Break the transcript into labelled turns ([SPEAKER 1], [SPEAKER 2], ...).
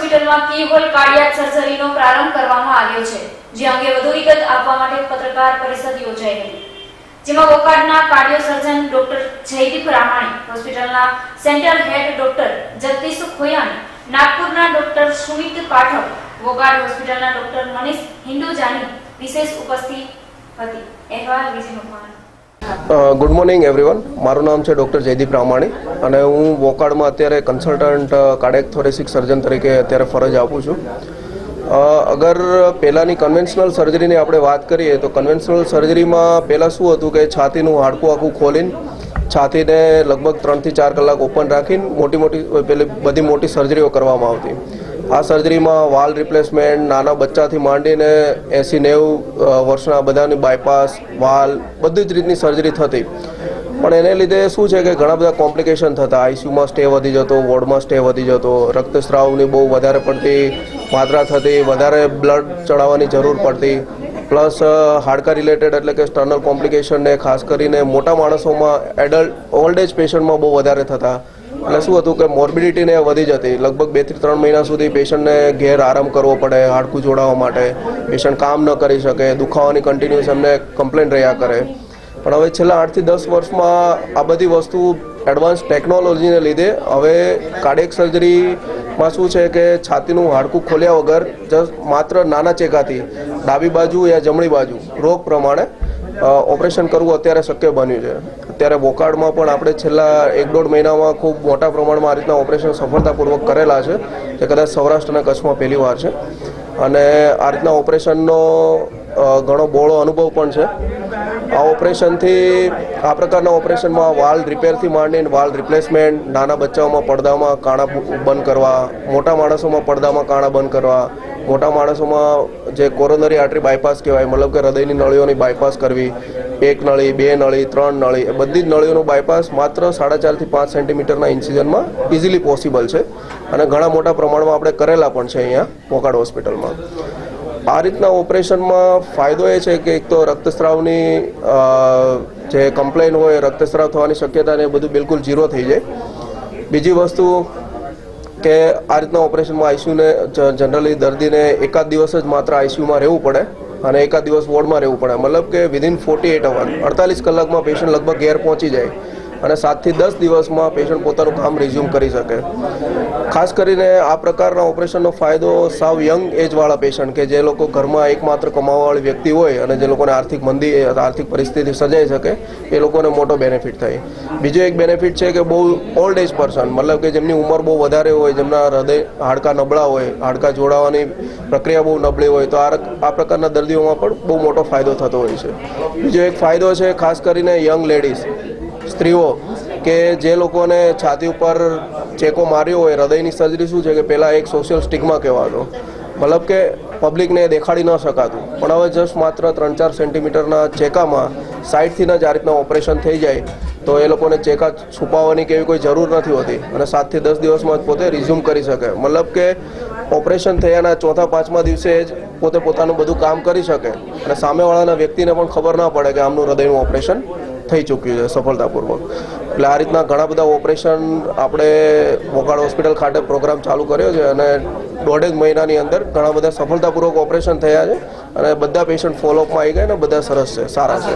[SPEAKER 1] હોસ્પિટલમાં કીહોલ કાર્ડિયાક સર્જરીનો પ્રારંભ કરવામાં આવ્યો છે, જે અંગે વધુ વિગત આપવા માટે પત્રકાર પરિષદ યોજાઈ હતી જેમાં વોકાર્ડના cardio surgeon doctor Jaydeep Ramani, હોસ્પિટલના central head doctor Jagdish Khoyani, નાગપુરના doctor Sumit Pathak Wockhardt હોસ્પિટલના ડોક્ટર મનીષ હિન્દુજાની વિશેષ ઉપસ્થિત હતી. અહેવાલ Vijay Makwana
[SPEAKER 2] good morning everyone મારું નામ છે ડૉક્ટર જયદીપ રામાણી અને હું વોકાડમાં અત્યારે કન્સલ્ટન્ટ કાર્ડેક થોરેસિક સર્જન તરીકે અત્યારે ફરજ આપું છું. અગર પહેલાંની કન્વેન્શનલ સર્જરીની આપણે વાત કરીએ તો કન્વેન્શનલ સર્જરીમાં પહેલાં શું હતું કે છાતીનું હાડકું આખું ખોલીને છાતીને લગભગ ત્રણથી ચાર કલાક ઓપન રાખીને મોટી મોટી પેલી બધી મોટી સર્જરીઓ કરવામાં આવતી. આ સર્જરીમાં વાલ રિપ્લેસમેન્ટ નાના બચ્ચાથી માંડીને એંસી નેવું વર્ષના બધાની બાયપાસ વાલ બધી જ રીતની સર્જરી થતી. પણ એને લીધે શું છે કે ઘણા બધા કોમ્પ્લિકેશન થતા. આઈસીયુમાં સ્ટે વધી જતો વોર્ડમાં સ્ટે વધી જતો. રક્તસ્રાવની બહુ વધારે પડતી માત્રા થતી, વધારે બ્લડ ચડાવવાની જરૂર પડતી. પ્લસ હાડકા રિલેટેડ એટલે કે સ્ટર્નલ કોમ્પ્લિકેશનને ખાસ કરીને મોટા માણસોમાં એડલ્ટ ઓલ્ડ એજ પેશન્ટમાં બહુ વધારે થતા. એટલે શું હતું કે મોર્બિડિટીને વધી જતી. લગભગ બેથી ત્રણ મહિના સુધી પેશન્ટને ઘેર આરામ કરવો પડે, હાડકું જોડાવા માટે. પેશન્ટ કામ ન કરી શકે, દુખાવાની કન્ટિન્યુઅસ એમને કમ્પ્લેન રહ્યા કરે. પણ હવે છેલ્લા આઠથી દસ વર્ષમાં આ બધી વસ્તુ એડવાન્સ ટેકનોલોજીને લીધે હવે કાર્ડિયક સર્જરીમાં શું છે કે છાતીનું હાડકું ખોલ્યા વગર જસ્ટ માત્ર નાના ચેકાથી, ડાબી બાજુ યા જમણી બાજુ, રોગ પ્રમાણે ઓપરેશન કરવું અત્યારે શક્ય બન્યું છે. અત્યારે વોકાડમાં પણ આપણે છેલ્લા એક દોઢ મહિનામાં ખૂબ મોટા પ્રમાણમાં આ રીતના ઓપરેશન સફળતાપૂર્વક કરેલા છે. જે કદાચ સૌરાષ્ટ્ર અને કચ્છમાં પહેલી વાર છે. અને આ રીતના ઓપરેશનનો ઘણો બહોળો અનુભવ પણ છે. આ ઓપરેશનથી, આ પ્રકારના ઓપરેશનમાં વાલ રિપેરથી માંડીને વાલ રિપ્લેસમેન્ટ, નાના બચ્ચાઓમાં પડદામાં કાણા બંધ કરવા, મોટા માણસોમાં પડદામાં કાણા બંધ કરવા, મોટા માણસોમાં જે કોરોનરી આર્ટરી બાયપાસ કહેવાય, મતલબ કે હૃદયની નળીઓની બાયપાસ કરવી એક નળી, બે નળી, ત્રણ નળી, એ બધી જ નળીઓનું બાયપાસ માત્ર સાડા ચારથી પાંચ સેન્ટીમીટરના ઇન્સિઝનમાં ઇઝીલી પોસિબલ છે. અને ઘણા મોટા પ્રમાણમાં આપણે કરેલા પણ છે અહીંયા મોકાડ હોસ્પિટલમાં. આ રીતના ઓપરેશનમાં ફાયદો એ છે કે એક તો રક્તસ્રાવની જે કમ્પ્લેન હોય, રક્તસ્રાવ થવાની શક્યતા ને એ બધું બિલકુલ ઝીરો થઈ જાય. બીજી વસ્તુ કે આ રીતના ઓપરેશનમાં આઈસીયુને જનરલી દર્દીને એકાદ દિવસ જ માત્ર આઈસીયુમાં રહેવું પડે. અને એકાદ દિવસ વોર્ડમાં રહેવું પડે. મતલબ કે વિધિન ફોર્ટી એટ અવર અડતાલીસ કલાકમાં પેશન્ટ લગભગ ઘેર પહોંચી જાય. અને સાતથી દસ દિવસમાં પેશન્ટ પોતાનું કામ રિઝ્યુમ કરી શકે. ખાસ કરીને આ પ્રકારના ઓપરેશનનો ફાયદો સાવ યંગ એજવાળા પેશન્ટ કે જે લોકો ઘરમાં એકમાત્ર કમાવાવાળી વ્યક્તિ હોય અને જે લોકોને આર્થિક મંદી, આર્થિક પરિસ્થિતિ સજાઈ શકે, એ લોકોને મોટો બેનિફિટ થાય. બીજો એક બેનિફિટ છે કે બહુ ઓલ્ડ એજ પર્સન મતલબ કે જેમની ઉંમર બહુ વધારે હોય, જેમના હૃદય હાડકા નબળા હોય, હાડકા જોડાવાની પ્રક્રિયા બહુ નબળી હોય, તો આ આ પ્રકારના દર્દીઓમાં પણ બહુ મોટો ફાયદો થતો હોય છે. બીજો એક ફાયદો છે ખાસ કરીને યંગ લેડીઝ સ્ત્રીઓ કે જે લોકોને છાતી ઉપર ચેકો માર્યો હોય, હૃદયની સર્જરી શું છે કે પહેલાં એક સોશિયલ સ્ટિગ્મા કહેવાતો મતલબ કે પબ્લિકને દેખાડી ન શકાતું. પણ હવે જસ્ટ માત્ર ત્રણ ચાર સેન્ટીમીટરના ચેકામાં સાઈડથી જ આ રીતના ઓપરેશન થઈ જાય, તો એ લોકોને ચેકા છુપાવવાની કે એવી કોઈ જરૂર નથી હોતી. અને સાતથી દસ દિવસમાં જ પોતે રિઝ્યુમ કરી શકે. મતલબ કે ઓપરેશન થયાના ચોથા પાંચમા દિવસે જ પોતે પોતાનું બધું કામ કરી શકે. અને સામેવાળાના વ્યક્તિને પણ ખબર ના પડે કે આમનું હૃદયનું ઓપરેશન થઈ ચૂક્યું છે સફળતાપૂર્વક. એટલે આ રીતના ઘણા બધા ઓપરેશન આપણે મોકાળ હોસ્પિટલ ખાતે પ્રોગ્રામ ચાલુ કર્યો છે અને દોઢેક મહિનાની અંદર ઘણા બધા સફળતાપૂર્વક ઓપરેશન થયા છે અને બધા પેશન્ટ ફોલોઅપમાં આવી ગયા અને બધા સરસ છે, સારા છે.